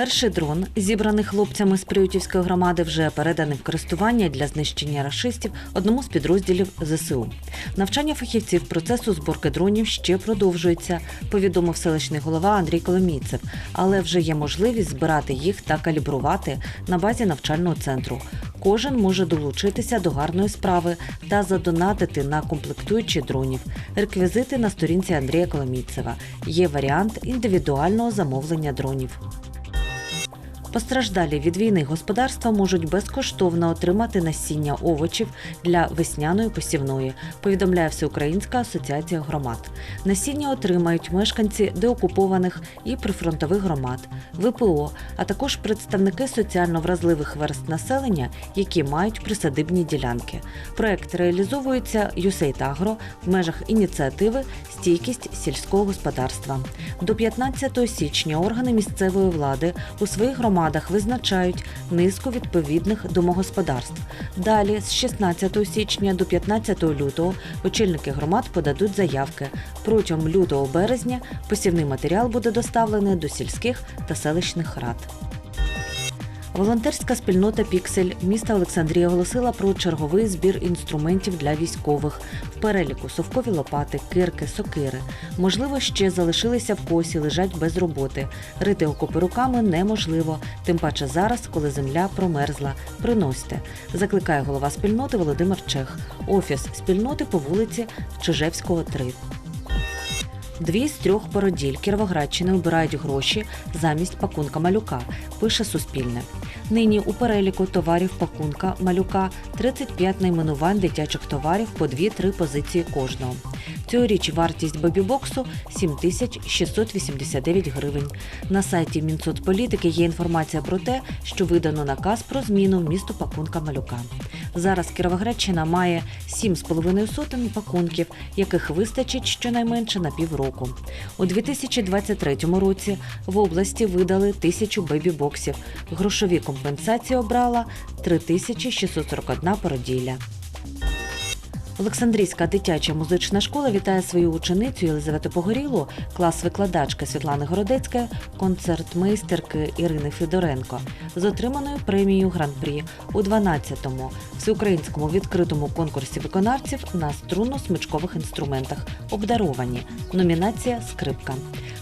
Перший дрон, зібраний хлопцями з Приютівської громади, вже переданий в користування для знищення рашистів одному з підрозділів ЗСУ. Навчання фахівців процесу зборки дронів ще продовжується, повідомив селищний голова Андрій Коломійцев. Але вже є можливість збирати їх та калібрувати на базі навчального центру. Кожен може долучитися до гарної справи та задонатити на комплектуючі дронів. Реквізити на сторінці Андрія Коломійцева. Є варіант індивідуального замовлення дронів. Постраждалі від війни господарства можуть безкоштовно отримати насіння овочів для весняної посівної, повідомляє Всеукраїнська асоціація громад. Насіння отримають мешканці деокупованих і прифронтових громад, ВПО, а також представники соціально вразливих верст населення, які мають присадибні ділянки. Проект реалізовується USAID-Agro в межах ініціативи Стійкість сільського господарства. До 15 січня органи місцевої влади у своїх громадах визначають низку відповідних домогосподарств. Далі, з 16 січня до 15 лютого, очільники громад подадуть заявки. Протягом лютого-березня посівний матеріал буде доставлений до сільських та селищних рад. Волонтерська спільнота Піксель міста Олександрія оголосила про черговий збір інструментів для військових. В переліку совкові лопати, кирки, сокири. Можливо, ще залишилися в косі, лежать без роботи. Рити окопи руками неможливо, тим паче зараз, коли земля промерзла. Приносьте, закликає голова спільноти Володимир Чех. Офіс спільноти по вулиці Чижевського, 3. Дві з трьох породіль Кіровоградщини обирають гроші замість пакунка малюка, пише Суспільне. Нині у переліку товарів пакунка малюка 35 найменувань дитячих товарів по 2-3 позиції кожного. Цьогоріч вартість бебі-боксу 7689 гривень. На сайті Мінсоцполітики є інформація про те, що видано наказ про зміну вмісту пакунка малюка. Зараз Кіровоградщина має 7,5 сотень пакунків, яких вистачить щонайменше на півроку. У 2023 році в області видали тисячу бебі-боксів. Грошові компенсації обрала 3641 породілля. Олександрійська дитяча музична школа вітає свою ученицю Єлизавету Погорілу, клас викладачки Світлани Городецької, концертмейстерки Ірини Федоренко з отриманою премією Гран-прі у 12-му всеукраїнському відкритому конкурсі виконавців на струнно-смичкових інструментах обдаровані. Номінація Скрипка.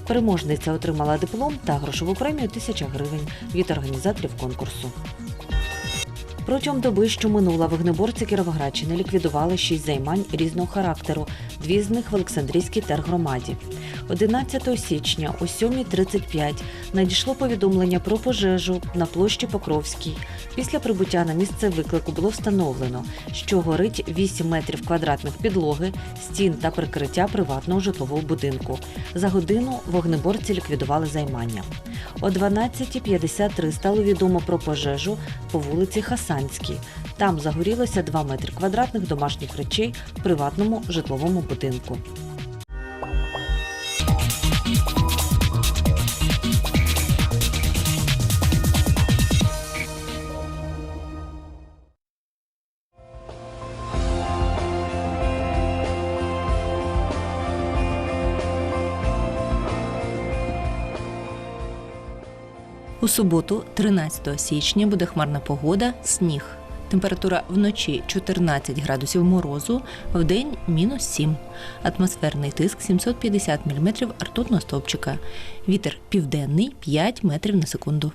Переможниця отримала диплом та грошову премію 1000 гривень від організаторів конкурсу. Протягом доби, що минула, вогнеборці Кіровоградщини ліквідували шість займань різного характеру, дві з них в Олександрійській тергромаді. 11 січня о 7.35 надійшло повідомлення про пожежу на площі Покровській. Після прибуття на місце виклику було встановлено, що горить 8 метрів квадратних підлоги, стін та прикриття приватного житлового будинку. За годину вогнеборці ліквідували займання. О 12.53 стало відомо про пожежу по вулиці Хасанській. Там загорілося 2 метри квадратних домашніх речей в приватному житловому будинку. У суботу, 13 січня, буде хмарна погода, сніг. Температура вночі 14 градусів морозу, вдень мінус 7. Атмосферний тиск 750 мм ртутного стовпчика. Вітер південний 5 метрів на секунду.